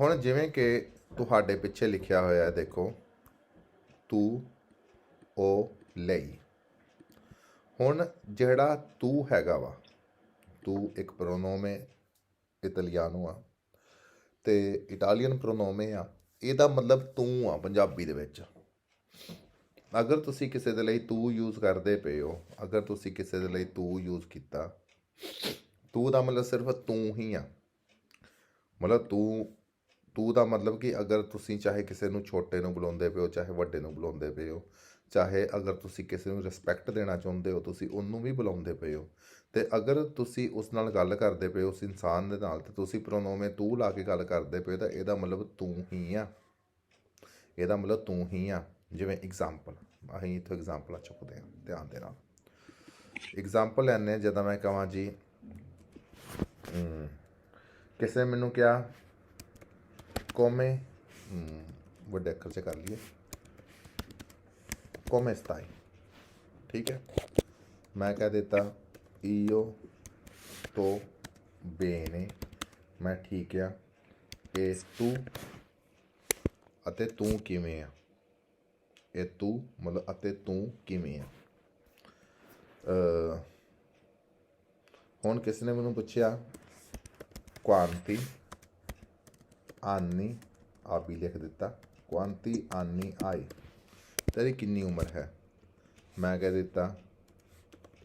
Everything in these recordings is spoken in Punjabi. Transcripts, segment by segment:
ਹੁਣ ਜਿਵੇਂ ਕਿ ਤੁਹਾਡੇ ਪਿੱਛੇ ਲਿਖਿਆ ਹੋਇਆ ਹੈ, ਦੇਖੋ, ਤੂੰ, ਉਹ, ਲਈ। ਹੁਣ ਜਿਹੜਾ ਤੂੰ ਹੈਗਾ ਵਾ, ਤੂੰ ਇੱਕ ਪ੍ਰੋਨੋਮੇ ਇਟਾਲੀਆਨੋ ਆ ਤੇ ਇਟਾਲੀਅਨ ਪ੍ਰੋਨੋਮੇ ਆ, ਇਹਦਾ ਮਤਲਬ ਤੂੰ ਆ ਪੰਜਾਬੀ ਦੇ ਵਿੱਚ। ਅਗਰ ਤੁਸੀਂ ਕਿਸੇ ਦੇ ਲਈ ਤੂੰ ਯੂਜ਼ ਕਰਦੇ ਪਏ ਹੋ, ਅਗਰ ਤੁਸੀਂ ਕਿਸੇ ਦੇ ਲਈ ਤੂੰ ਯੂਜ਼ ਕੀਤਾ, ਤੂੰ ਦਾ ਮਤਲਬ ਸਿਰਫ ਤੂੰ ਹੀ ਆ। ਮਤਲਬ ਤੂੰ ਤੂੰ ਦਾ ਮਤਲਬ ਕਿ ਅਗਰ ਤੁਸੀਂ ਚਾਹੇ ਕਿਸੇ ਨੂੰ ਛੋਟੇ ਨੂੰ ਬੁਲਾਉਂਦੇ ਪਏ ਹੋ, ਚਾਹੇ ਵੱਡੇ ਨੂੰ ਬੁਲਾਉਂਦੇ ਪਏ ਹੋ, ਚਾਹੇ ਅਗਰ ਤੁਸੀਂ ਕਿਸੇ ਨੂੰ ਰਿਸਪੈਕਟ ਦੇਣਾ ਚਾਹੁੰਦੇ ਹੋ, ਤੁਸੀਂ ਉਹਨੂੰ ਵੀ ਬੁਲਾਉਂਦੇ ਪਏ ਹੋ, ਤੇ ਅਗਰ ਤੁਸੀਂ ਉਸ ਨਾਲ ਗੱਲ ਕਰਦੇ ਪਏ ਹੋ, ਉਸ ਇਨਸਾਨ ਦੇ ਨਾਲ, ਤੇ ਤੁਸੀਂ ਪ੍ਰੋਨੋਮੇ ਤੂੰ ਲਾ ਕੇ ਗੱਲ ਕਰਦੇ ਪਏ ਹੋ, ਤਾਂ ਇਹਦਾ ਮਤਲਬ ਤੂੰ ਹੀ ਆ। ਇਹਦਾ ਮਤਲਬ ਤੂੰ ਹੀ ਆ। ਜਿਵੇਂ ਐਗਜ਼ਾਮਪਲ ਅਸੀਂ ਇੱਥੋਂ ਐਗਜ਼ਾਮਪਲਾਂ ਚੁੱਕਦੇ ਹਾਂ, ਧਿਆਨ ਦੇ ਨਾਲ। ਐਗਜ਼ਾਮਪਲ ਲੈਂਦੇ ਹਾਂ ਜਦੋਂ ਮੈਂ ਕਹਾਂ ਜੀ ਕਿਸੇ ਨੇ ਮੈਨੂੰ ਕਿਹਾ ਕੋਮੇ ਵੱਡੇ ਅੱਖਰ 'ਚ ਕਰ ਲਈਏ। ਕੋਮੇ ਸਤਾਈ। ਠੀਕ ਹੈ? ਮੈਂ ਕਹਿ ਦਿੱਤਾ ਈਓ ਤੋ ਬੇਨੇ। ਮੈਂ ਠੀਕ ਆ। ਇਹ ਤੂੰ ਅਤੇ ਤੂੰ ਕਿਵੇਂ ਆ? ਇਹ ਤੂੰ ਮਤਲਬ ਅਤੇ ਤੂੰ ਕਿਵੇਂ ਆ? ਅ, ਹੁਣ ਕਿਸ ਨੇ ਮੈਨੂੰ ਪੁੱਛਿਆ? ਕੁਆਂਤੀ। ਆਨੀ ਆ ਵੀ ਲਿਖ ਦਿੱਤਾ, ਕੁਆਂਤੀ ਆਨੀ ਆਈ। ਤੇਰੀ ਕਿੰਨੀ ਉਮਰ ਹੈ? ਮੈਂ ਕਹਿ ਦਿੱਤਾ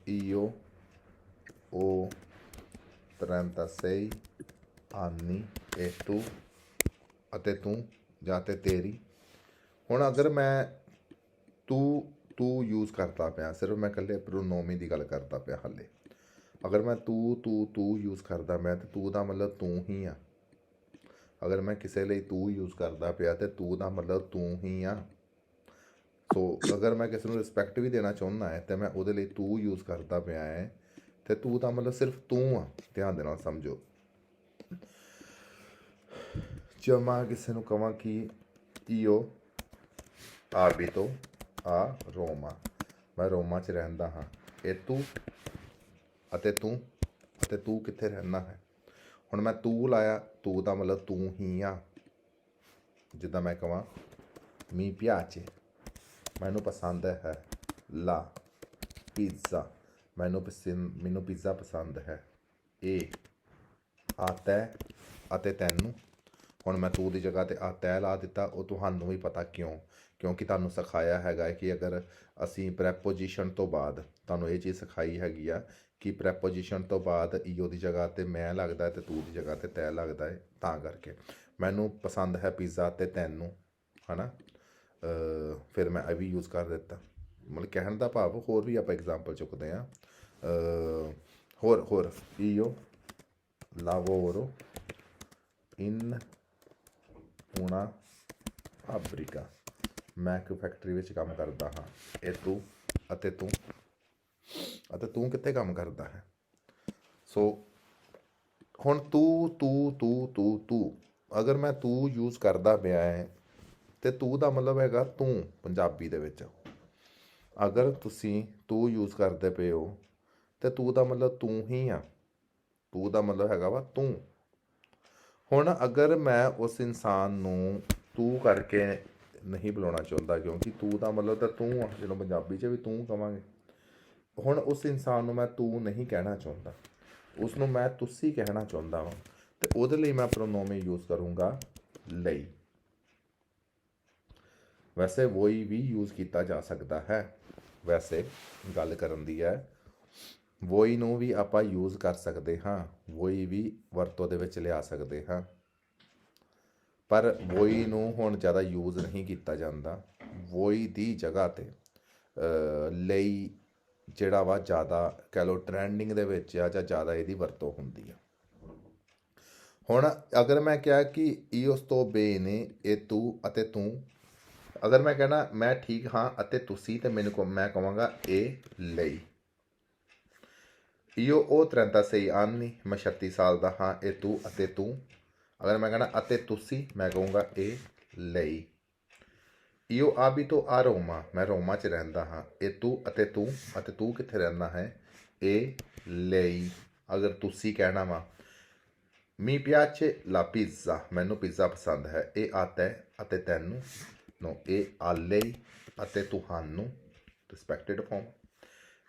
io ho 36 ਆਨੀ e ਤੂੰ, ਅਤੇ ਤੂੰ, ਜਾਂ ਤੇ ਤੇਰੀ। ਹੁਣ ਅਗਰ ਮੈਂ ਤੂੰ ਤੂੰ ਯੂਜ਼ ਕਰਦਾ ਪਿਆ, ਸਿਰਫ ਮੈਂ ਇਕੱਲੇ ਪ੍ਰੋਨੋਮੀ ਦੀ ਗੱਲ ਕਰਦਾ ਪਿਆ ਹਾਲੇ। ਅਗਰ ਮੈਂ ਤੂੰ ਤੂੰ ਤੂੰ ਯੂਜ਼ ਕਰਦਾ ਮੈਂ ਤੇ ਤੂੰ ਦਾ ਮਤਲਬ ਤੂੰ ਹੀ ਆ। ਅਗਰ ਮੈਂ ਕਿਸੇ ਲਈ ਤੂੰ ਯੂਜ਼ ਕਰਦਾ ਪਿਆ ਤੇ ਤੂੰ ਦਾ ਮਤਲਬ ਤੂੰ ਹੀ ਆ। ਸੋ ਅਗਰ ਮੈਂ ਕਿਸੇ ਨੂੰ ਰਿਸਪੈਕਟ ਵੀ ਦੇਣਾ ਚਾਹੁੰਦਾ ਹੈ ਤੇ ਮੈਂ ਉਹਦੇ ਲਈ ਤੂੰ ਯੂਜ਼ ਕਰਦਾ ਪਿਆ ਹੈ, ਤੇ ਤੂੰ ਦਾ ਮਤਲਬ ਸਿਰਫ ਤੂੰ ਆ। ਧਿਆਨ ਦੇ ਨਾਲ ਸਮਝੋ। ਜੇ ਮੈਂ ਕਿਸੇ ਨੂੰ ਕਹਾਂ ਕਿ ਈਓ ਆਰਬਿਟੋ ਆ ਰੋਮਾ। ਮੈਂ ਰੋਮਾ 'ਚ ਰਹਿੰਦਾ ਹਾਂ। ਇਹ ਤੂੰ ਅਤੇ ਤੂੰ ਅਤੇ ਤੂੰ ਕਿੱਥੇ ਰਹਿੰਦਾ ਹੈ? ਹੁਣ ਮੈਂ ਤੂੰ ਲਾਇਆ, ਤੂੰ ਦਾ ਮਤਲਬ ਤੂੰ ਹੀ ਆ। ਜਿੱਦਾਂ ਮੈਂ ਕਹਾਂ ਮੀ ਪਿਆਚੇ ਮੈਨੂੰ ਪਸੰਦ ਹੈ ਲਾ ਪੀਜ਼ਾ ਮੈਨੂੰ ਪਸੰਦ ਮੈਨੂੰ ਪੀਜ਼ਾ ਪਸੰਦ ਹੈ। ਇਹ ਆਤੈ ਅਤੇ ਤੈਨੂੰ ਹੁਣ ਮੈਂ ਤੂੰ ਦੀ ਜਗ੍ਹਾ ਤੇ ਆ ਆਤੈ ਲਾ ਦਿੱਤਾ ਉਹ ਤੁਹਾਨੂੰ ਵੀ ਪਤਾ ਕਿਉਂ? ਕਿਉਂਕਿ ਤੁਹਾਨੂੰ ਸਿਖਾਇਆ ਹੈਗਾ ਕਿ ਅਗਰ ਅਸੀਂ ਪ੍ਰੈਪੋਜੀਸ਼ਨ ਤੋਂ ਬਾਅਦ ਤੁਹਾਨੂੰ ਇਹ ਚੀਜ਼ ਸਿਖਾਈ ਹੈਗੀ ਆ ਕਿ ਪ੍ਰੈਪੋਜੀਸ਼ਨ ਤੋਂ ਬਾਅਦ ਈਓ ਦੀ ਜਗ੍ਹਾ ਤੇ ਮੈਂ ਲੱਗਦਾ ਹੈ ਤੇ ਤੂੰ ਦੀ ਜਗ੍ਹਾ ਤੇ ਤੈ ਲੱਗਦਾ ਹੈ ਤਾਂ ਕਰਕੇ। ਮੈਨੂੰ ਪਸੰਦ ਹੈ ਪੀਜ਼ਾ ਤੇ ਤੈਨੂੰ ਹਨਾ? ਅ, ਫਿਰ ਮੈਂ ਇਹ ਵੀ ਯੂਜ਼ ਕਰ ਦਿੱਤਾ। ਮਤਲਬ ਕਹਿਣ ਦਾ ਭਾਵ ਹੋਰ ਵੀ ਆਪਾਂ ਐਗਜ਼ਾਮਪਲ ਚੁੱਕਦੇ ਆ ਹੋਰ ਹੋਰ ਈਓ lavoro in ਪੂਣਾ ਅਫਰੀਕਾ ਮੈਂ ਇੱਕ ਫੈਕਟਰੀ ਵਿੱਚ ਕੰਮ ਕਰਦਾ ਹਾਂ। ਇਹ ਤੂੰ ਅਤੇ ਤੂੰ ਅਤੇ ਤੂੰ ਕਿੱਥੇ ਕੰਮ ਕਰਦਾ ਹੈ? ਸੋ ਹੁਣ ਤੂੰ ਤੂੰ ਤੂੰ ਤੂੰ ਤੂੰ, ਅਗਰ ਮੈਂ ਤੂੰ ਯੂਜ਼ ਕਰਦਾ ਪਿਆ ਹੈ, ਤੇ ਤੂੰ ਦਾ ਮਤਲਬ ਹੈਗਾ ਤੂੰ ਪੰਜਾਬੀ ਦੇ ਵਿੱਚ। ਅਗਰ ਤੁਸੀਂ ਤੂੰ ਯੂਜ਼ ਕਰਦੇ ਪਏ ਹੋ, ਤੇ ਤੂੰ ਦਾ ਮਤਲਬ ਤੂੰ ਹੀ ਆ। ਤੂੰ ਦਾ ਮਤਲਬ ਹੈਗਾ ਵਾ ਤੂੰ। ਹੁਣ ਅਗਰ ਮੈਂ ਉਸ ਇਨਸਾਨ ਨੂੰ ਤੂੰ ਕਰਕੇ ਨਹੀਂ ਬੁਲਾਉਣਾ ਚਾਹੁੰਦਾ, ਕਿਉਂਕਿ ਤੂੰ ਦਾ ਮਤਲਬ ਤਾਂ ਤੂੰ ਆ, ਜਦੋਂ ਪੰਜਾਬੀ 'ਚ ਵੀ ਤੂੰ ਕਵਾਂਗੇ। ਹੁਣ ਉਸ ਇਨਸਾਨ ਨੂੰ ਮੈਂ ਤੂੰ ਨਹੀਂ ਕਹਿਣਾ ਚਾਹੁੰਦਾ। ਉਸ ਨੂੰ ਮੈਂ ਤੁਸੀਂ ਕਹਿਣਾ ਚਾਹੁੰਦਾ ਹਾਂ ਤੇ ਉਹਦੇ ਲਈ ਮੈਂ ਪ੍ਰੋਨੋਮੇ ਯੂਜ਼ ਕਰੂੰਗਾ ਲਈ। ਵੈਸੇ ਵੋਈ ਵੀ ਯੂਜ਼ ਕੀਤਾ ਜਾ ਸਕਦਾ ਹੈ। ਵੈਸੇ ਗੱਲ ਕਰਨ ਦੀ ਹੈ ਵੋਈ ਨੂੰ ਵੀ ਆਪਾਂ ਯੂਜ਼ ਕਰ ਸਕਦੇ ਹਾਂ, ਵੋਈ ਵੀ ਵਰਤੋਂ ਦੇ ਵਿੱਚ ਲਿਆ ਸਕਦੇ ਹਾਂ। ਪਰ ਵੋਈ ਨੂੰ ਹੁਣ ਜ਼ਿਆਦਾ ਯੂਜ਼ ਨਹੀਂ ਕੀਤਾ ਜਾਂਦਾ, ਵੋਈ ਦੀ ਜਗ੍ਹਾ ਤੇ ਲਈ ਜਿਹੜਾ ਵਾ ਜ਼ਿਆਦਾ ਕਹਿ ਲਓ ਟ੍ਰੈਂਡਿੰਗ ਦੇ ਵਿੱਚ ਆ ਜਾਂ ਜ਼ਿਆਦਾ ਇਹਦੀ ਵਰਤੋਂ ਹੁੰਦੀ ਆ। ਹੁਣ ਅਗਰ ਮੈਂ ਕਿਹਾ ਕਿ ਈਓਸ ਤੋਂ ਬੇਨੇ ਇਹ ਤੂੰ ਅਤੇ ਤੂੰ, ਅਗਰ ਮੈਂ ਕਹਿਣਾ ਮੈਂ ਠੀਕ ਹਾਂ ਅਤੇ ਤੁਸੀਂ ਤੇ ਮੈਨੂੰ ਕਹੋ- ਮੈਂ ਕਹਾਂਗਾ ਇਹ ਲਈ। Io ho 36 anni ਮੈਂ 36 ਸਾਲ ਦਾ ਹਾਂ, ਇਹ ਤੂੰ ਅਤੇ ਤੂੰ। ਅਗਰ ਮੈਂ ਕਹਣਾ ਅਤੇ ਤੁਸੀਂ, ਮੈਂ ਕਹੂੰਗਾ ਇਹ ਲਈ। ਇਉ ਆ ਵੀ abito ਆ ਰੋਮਾ। ਮੈਂ ਰੋਮਾ 'ਚ ਰਹਿੰਦਾ ਹਾਂ। ਇਹ ਤੂੰ ਅਤੇ ਤੂੰ ਅਤੇ ਤੂੰ ਕਿੱਥੇ ਰਹਿੰਦਾ ਹੈ? ਇਹ ਲਈ। ਅਗਰ ਤੁਸੀਂ ਕਹਿਣਾ ਵਾ Mi piace la pizza. ਮੈਨੂੰ ਪੀਜ਼ਾ ਪਸੰਦ ਹੈ। ਇਹ ਆ ਤੈ ਅਤੇ ਤੈਨੂੰ। ਨੋ, ਇਹ ਆ lei ਅਤੇ ਤੁਹਾਨੂੰ respected form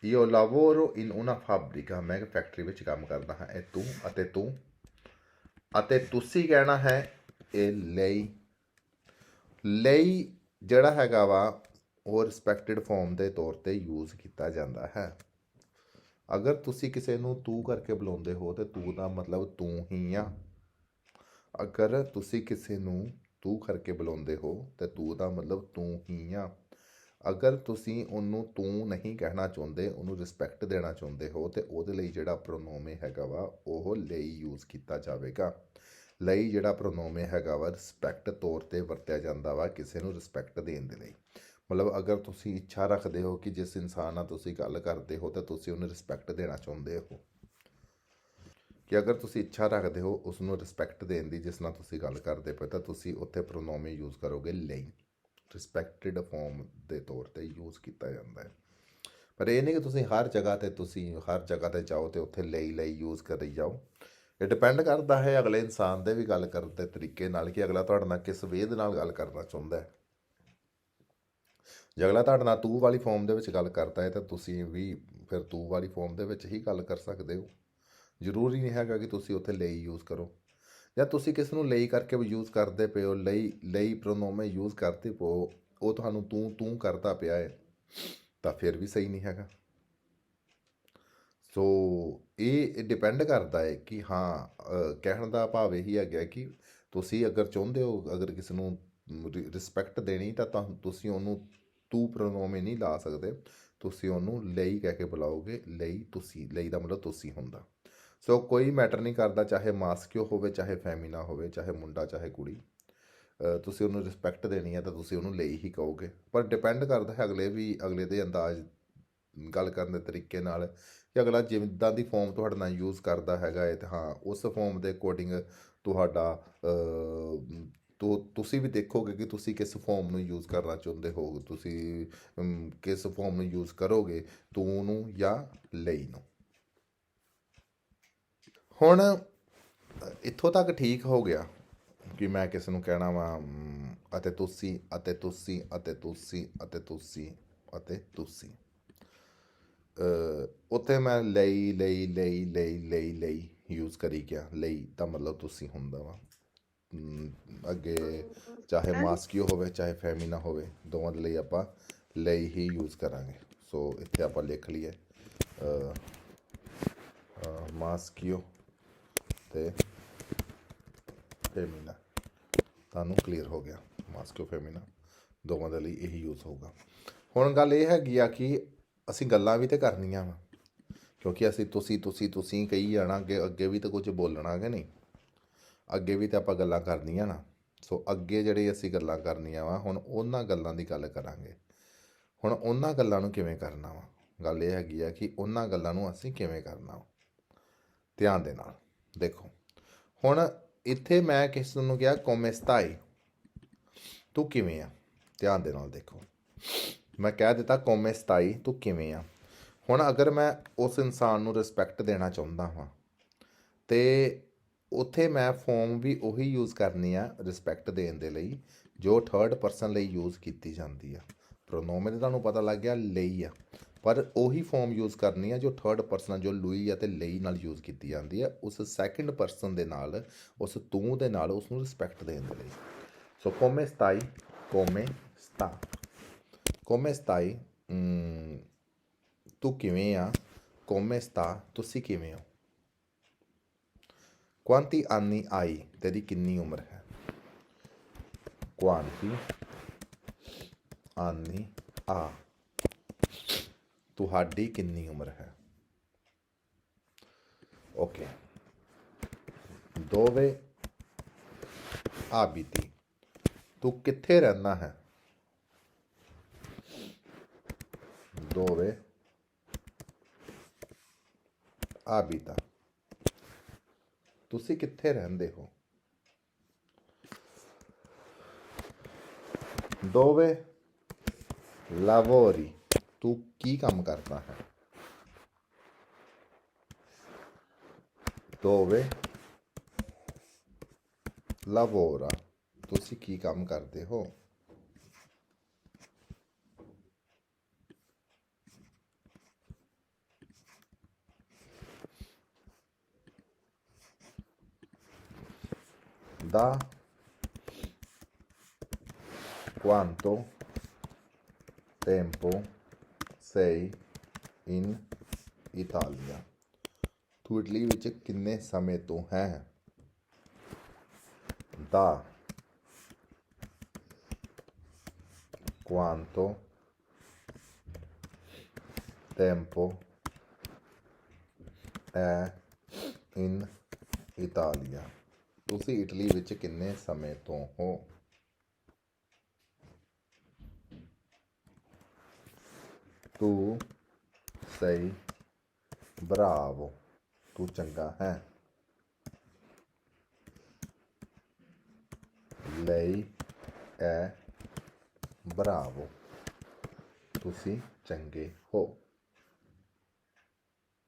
io lavoro in una fabbrica ਮੈਂ ਇੱਕ ਫੈਕਟਰੀ ਵਿੱਚ ਕੰਮ ਕਰਦਾ ਹਾਂ। ਇਹ ਤੂੰ ਅਤੇ ਤੂੰ, ਅਤੇ ਤੁਸੀਂ ਕਹਿਣਾ ਹੈ ਇਹ ਲਈ ਲਈ ਜਿਹੜਾ ਹੈਗਾ ਵਾ, ਉਹ ਰਿਸਪੈਕਟਡ ਫਾਰਮ ਦੇ ਤੌਰ ਤੇ ਯੂਜ਼ ਕੀਤਾ ਜਾਂਦਾ ਹੈ। ਅਗਰ ਤੁਸੀਂ ਕਿਸੇ ਨੂੰ ਤੂੰ ਕਰਕੇ ਬੁਲਾਉਂਦੇ ਹੋ, ਤੇ ਤੂੰ ਦਾ ਮਤਲਬ ਤੂੰ ਹੀ ਆ। ਅਗਰ ਤੁਸੀਂ ਕਿਸੇ ਨੂੰ ਤੂੰ ਕਰਕੇ ਬੁਲਾਉਂਦੇ ਹੋ, ਤੇ ਤੂੰ ਦਾ ਮਤਲਬ ਤੂੰ ਹੀ ਆ। ਅਗਰ ਤੁਸੀਂ ਉਹਨੂੰ ਤੂੰ ਨਹੀਂ ਕਹਿਣਾ ਚਾਹੁੰਦੇ, ਉਹਨੂੰ ਰਿਸਪੈਕਟ ਦੇਣਾ ਚਾਹੁੰਦੇ ਹੋ, ਤੇ ਉਹਦੇ ਲਈ ਜਿਹੜਾ ਪ੍ਰੋਨੋਮੇ ਹੈਗਾ ਵਾ, ਉਹ ਲਈ ਯੂਜ਼ ਕੀਤਾ ਜਾਵੇਗਾ। ਲਈ ਜਿਹੜਾ ਪ੍ਰੋਨੋਮੇ ਹੈਗਾ ਵਾ ਰਿਸਪੈਕਟ ਤੌਰ ਤੇ ਵਰਤਿਆ ਜਾਂਦਾ ਵਾ ਕਿਸੇ ਨੂੰ ਰਿਸਪੈਕਟ ਦੇਣ ਦੇ ਲਈ। ਮਤਲਬ ਅਗਰ ਤੁਸੀਂ ਇੱਛਾ ਰੱਖਦੇ ਹੋ ਕਿ ਜਿਸ ਇਨਸਾਨ ਨਾਲ ਤੁਸੀਂ ਗੱਲ ਕਰਦੇ ਹੋ, ਤਾਂ ਤੁਸੀਂ ਉਹਨੂੰ ਰਿਸਪੈਕਟ ਦੇਣਾ ਚਾਹੁੰਦੇ ਹੋ। ਕਿ ਅਗਰ ਤੁਸੀਂ ਇੱਛਾ ਰੱਖਦੇ ਹੋ ਉਸ ਨੂੰ ਰਿਸਪੈਕਟ ਦੇਣ ਦੀ, ਜਿਸ ਨਾਲ ਤੁਸੀਂ ਗੱਲ ਕਰਦੇ ਪਏ, ਤਾਂ ਤੁਸੀਂ ਉੱਥੇ ਪ੍ਰੋਨੋਮੇ ਯੂਜ਼ ਕਰੋਗੇ ਲਈ। ਰਿਸਪੈਕਟਡ ਫਾਰਮ ਦੇ ਤੌਰ ਤੇ ਯੂਜ਼ ਕੀਤਾ ਜਾਂਦਾ ਹੈ। ਪਰ ਇਹ ਨਹੀਂ ਕਿ ਤੁਸੀਂ ਹਰ ਜਗ੍ਹਾ ਤੇ ਤੁਸੀਂ ਹਰ ਜਗ੍ਹਾ ਤੇ ਜਾਓ ਤੇ ਉੱਥੇ ਲਈ ਲਈ ਯੂਜ਼ ਕਰੀ ਜਾਓ। ਇਹ ਡਿਪੈਂਡ ਕਰਦਾ ਹੈ ਅਗਲੇ ਇਨਸਾਨ ਦੇ ਵੀ ਗੱਲ ਕਰਨ ਦੇ ਤਰੀਕੇ ਨਾਲ ਕਿ ਅਗਲਾ ਤੁਹਾਡੇ ਨਾਲ ਕਿਸ ਵੇਦ ਨਾਲ ਗੱਲ ਕਰਨਾ ਚਾਹੁੰਦਾ ਹੈ। ਜੇ ਅਗਲਾ ਤੁਹਾਡੇ ਨਾਲ ਤੂੰ ਵਾਲੀ ਫਾਰਮ ਦੇ ਵਿੱਚ ਗੱਲ ਕਰਦਾ ਹੈ ਤਾਂ ਤੁਸੀਂ ਵੀ ਫਿਰ ਤੂੰ ਵਾਲੀ ਫਾਰਮ ਦੇ ਵਿੱਚ ਹੀ ਗੱਲ ਕਰ ਸਕਦੇ ਹੋ। ਜ਼ਰੂਰੀ ਨਹੀਂ ਹੈਗਾ ਕਿ ਤੁਸੀਂ ਉੱਥੇ ਲਈ ਯੂਜ਼ ਕਰੋ। ਜਾਂ ਤੁਸੀਂ ਕਿਸ ਨੂੰ ਲਈ ਕਰਕੇ ਵੀ ਯੂਜ਼ ਕਰਦੇ ਪਏ ਹੋ, ਲਈ ਲਈ ਪ੍ਰੋਨੋਮੇ ਯੂਜ਼ ਕਰਦੇ ਪਓ ਉਹ ਤੁਹਾਨੂੰ ਤੂੰ ਤੂੰ ਕਰਦਾ ਪਿਆ ਹੈ, ਤਾਂ ਫਿਰ ਵੀ ਸਹੀ ਨਹੀਂ ਹੈਗਾ। ਸੋ ਇਹ ਡਿਪੈਂਡ ਕਰਦਾ ਹੈ ਕਿ ਹਾਂ ਕਹਿਣ ਦਾ ਭਾਵ ਇਹੀ ਹੈਗਾ ਕਿ ਤੁਸੀਂ ਅਗਰ ਚਾਹੁੰਦੇ ਹੋ, ਅਗਰ ਕਿਸੇ ਨੂੰ ਰਿਸਪੈਕਟ ਦੇਣੀ, ਤਾਂ ਤਾਂ ਤੁਸੀਂ ਉਹਨੂੰ ਤੂੰ ਪ੍ਰੋਨੋਮੇ ਨਹੀਂ ਲਾ ਸਕਦੇ, ਤੁਸੀਂ ਉਹਨੂੰ ਲਈ ਕਹਿ ਕੇ ਬੁਲਾਓਗੇ, ਲਈ ਤੁਸੀਂ, ਲਈ ਦਾ ਮਤਲਬ ਤੁਸੀਂ ਹੁੰਦਾ। ਸੋ ਕੋਈ ਮੈਟਰ ਨਹੀਂ ਕਰਦਾ ਚਾਹੇ ਮਾਸਕਿਓ ਹੋਵੇ ਚਾਹੇ ਫੈਮਿਨਾ ਹੋਵੇ ਚਾਹੇ ਮੁੰਡਾ ਚਾਹੇ ਕੁੜੀ। ਤੁਸੀਂ ਉਹਨੂੰ ਰਿਸਪੈਕਟ ਦੇਣੀ ਹੈ ਤਾਂ ਤੁਸੀਂ ਉਹਨੂੰ ਲਈ ਹੀ ਕਹੋਗੇ। ਪਰ ਡਿਪੈਂਡ ਕਰਦਾ ਹੈ ਅਗਲੇ ਵੀ ਅਗਲੇ ਦੇ ਅੰਦਾਜ਼ ਗੱਲ ਕਰਨ ਦੇ ਤਰੀਕੇ ਨਾਲ ਕਿ ਅਗਲਾ ਜਿੱਦਾਂ ਦੀ ਫਾਰਮ ਤੁਹਾਡੇ ਨਾਲ ਯੂਜ਼ ਕਰਦਾ ਹੈਗਾ ਹੈ ਤੇ ਹਾਂ ਉਸ ਫਾਰਮ ਦੇ ਅਕੋਰਡਿੰਗ ਤੁਹਾਡਾ ਅ, ਤੋ ਤੁਸੀਂ ਵੀ ਦੇਖੋਗੇ ਕਿ ਤੁਸੀਂ ਕਿਸ ਫਾਰਮ ਨੂੰ ਯੂਜ਼ ਕਰਨਾ ਚਾਹੁੰਦੇ ਹੋ। ਤੁਸੀਂ ਕਿਸ ਫਾਰਮ ਨੂੰ ਯੂਜ਼ ਕਰੋਗੇ ਤੂੰ ਨੂੰ ਜਾਂ ਲਈ ਨੂੰ। ਹੁਣ ਇੱਥੋਂ ਤੱਕ ਠੀਕ ਹੋ ਗਿਆ ਕਿ ਮੈਂ ਕਿਸ ਨੂੰ ਕਹਿਣਾ ਵਾ ਅਤੇ ਤੁਸੀਂ ਅਤੇ ਤੁਸੀਂ ਅਤੇ ਤੁਸੀਂ ਅਤੇ ਤੁਸੀਂ ਅਤੇ ਤੁਸੀਂ। ਅ, ਉੱਥੇ ਮੈਂ ਲਈ ਲਈ ਲਈ ਲਈ ਲਈ ਲਈ ਯੂਜ਼ ਕਰੀ ਗਿਆ। ਲਈ ਦਾ ਮਤਲਬ ਤੁਸੀਂ ਹੁੰਦਾ ਵਾ। ਅੱਗੇ ਚਾਹੇ ਮਾਸਕਿਓ ਹੋਵੇ ਚਾਹੇ ਫੈਮਿਨਾ ਹੋਵੇ ਦੋਵਾਂ ਦੇ ਲਈ ਆਪਾਂ ਲਈ ਹੀ ਯੂਜ਼ ਕਰਾਂਗੇ। ਸੋ ਇੱਥੇ ਆਪਾਂ ਲਿਖ ਲਈਏ। ਮਾਸਕਿਓ ਤੇ ਫੈਮਿਨਾ ਤੁਹਾਨੂੰ ਕਲੀਅਰ ਹੋ ਗਿਆ ਮਾਸਕੋ ਫੈਮਿਨਾ ਦੋਵਾਂ ਦੇ ਲਈ ਇਹੀ ਯੂਜ਼ ਹੋਊਗਾ। ਹੁਣ ਗੱਲ ਇਹ ਹੈਗੀ ਆ ਕਿ ਅਸੀਂ ਗੱਲਾਂ ਵੀ ਤੇ ਕਰਨੀਆਂ ਵਾ, ਕਿਉਂਕਿ ਅਸੀਂ ਤੁਸੀਂ ਤੁਸੀਂ ਤੁਸੀਂ ਕਹੀ ਜਾਣਾ, ਅੱਗੇ ਅੱਗੇ ਵੀ ਤਾਂ ਕੁਝ ਬੋਲਣਾ ਕਿ ਨਹੀਂ? ਅੱਗੇ ਵੀ ਤਾਂ ਆਪਾਂ ਗੱਲਾਂ ਕਰਨੀਆਂ ਨਾ। ਸੋ ਅੱਗੇ ਜਿਹੜੀ ਅਸੀਂ ਗੱਲਾਂ ਕਰਨੀਆਂ ਵਾ, ਹੁਣ ਉਹਨਾਂ ਗੱਲਾਂ ਦੀ ਗੱਲ ਕਰਾਂਗੇ। ਹੁਣ ਉਹਨਾਂ ਗੱਲਾਂ ਨੂੰ ਕਿਵੇਂ ਕਰਨਾ ਵਾ? ਗੱਲ ਇਹ ਹੈਗੀ ਆ ਕਿ ਉਹਨਾਂ ਗੱਲਾਂ ਨੂੰ ਅਸੀਂ ਕਿਵੇਂ ਕਰਨਾ ਵਾ? ਧਿਆਨ ਦੇ ਨਾਲ। ਦੇਖੋ। ਹੁਣ ਇੱਥੇ ਮੈਂ ਕਿਸ ਨੂੰ ਕਿਹਾ, ਕੋਮੇ ਸਤਾਈ, ਤੂੰ ਕਿਵੇਂ ਆ? ਧਿਆਨ ਦੇ ਨਾਲ ਦੇਖੋ। ਮੈਂ ਕਹਿ ਦਿੱਤਾ, ਕੋਮੇ ਸਤਾਈ, ਤੂੰ ਕਿਵੇਂ ਆ? ਹੁਣ ਅਗਰ ਮੈਂ ਉਸ ਇਨਸਾਨ ਨੂੰ ਰਿਸਪੈਕਟ ਦੇਣਾ ਚਾਹੁੰਦਾ ਹਾਂ ਤੇ ਉੱਥੇ ਮੈਂ ਫਾਰਮ ਵੀ ਉਹੀ ਯੂਜ਼ ਕਰਨੀ ਆ ਰਿਸਪੈਕਟ ਦੇਣ ਦੇ ਲਈ, ਜੋ ਥਰਡ ਪਰਸਨ ਲਈ ਯੂਜ਼ ਕੀਤੀ ਜਾਂਦੀ ਆ। ਪ੍ਰੋਨੋਮੇ ਤੇ ਤੁਹਾਨੂੰ ਪਤਾ ਲੱਗ ਗਿਆ, ਲਈ ਆ। ਪਰ ਉਹੀ ਫਾਰਮ ਯੂਜ਼ ਕਰਨੀ ਆ ਜੋ ਥਰਡ ਪਰਸਨ ਜੋ ਲੂਈ ਅਤੇ ਲਈ ਨਾਲ ਯੂਜ਼ ਕੀਤੀ ਜਾਂਦੀ ਆ, ਉਸ ਸੈਕੰਡ ਪਰਸਨ ਦੇ ਨਾਲ, ਉਸ ਤੂੰ ਦੇ ਨਾਲ ਉਸ ਨੂੰ ਰਿਸਪੈਕਟ ਦੇਣ ਦੇ ਲਈ। ਸੋ ਕੋਮੇ ਸਤਾਈ come ਸਤਾ ਕੋਮੇ ਸਤਾਈ ਤੂੰ ਕਿਵੇਂ ਆ? ਕੋਮੇ ਸਤਾ ਤੁਸੀਂ ਕਿਵੇਂ ਹੋ? quanti ਆਨੀ ਆਈ, ਤੇਰੀ ਕਿੰਨੀ ਉਮਰ ਹੈ? quanti ਆਨੀ ਆ। ਤੁਹਾਡੀ ਕਿੰਨੀ ਉਮਰ ਹੈ ਓਕੇ ਦੋਵੇ ਆ ਬੀਤੀ ਤੂੰ ਕਿੱਥੇ ਰਹਿਣਾ ਹੈ ਦੋਵੇ ਆ ਬੀਤਾ ਤੁਸੀਂ ਕਿੱਥੇ ਰਹਿੰਦੇ ਹੋ ਦੋਵੇ ਲਾਵੋਰੀ ਤੂੰ ਕੀ ਕੰਮ ਕਰਦਾ ਹੈ dove lavora ਤੁਸੀਂ ਕੀ ਕੰਮ ਕਰਦੇ ਹੋ da quanto tempo sei in Italia ਤੂੰ ਇਟਲੀ ਵਿੱਚ ਕਿੰਨੇ ਸਮੇਂ ਤੋਂ ਹੈ da quanto tempo è in Italia ਤੁਸੀਂ ਇਟਲੀ ਵਿੱਚ ਕਿੰਨੇ ਸਮੇਂ ਤੋਂ ਹੋ ਤੂੰ ਸਹੀ ਬਰਾਵੋ ਤੂੰ ਚੰਗਾ ਹੈ ਲਈ ਐ ਬਰਾਵੋ ਤੁਸੀਂ ਚੰਗੇ ਹੋ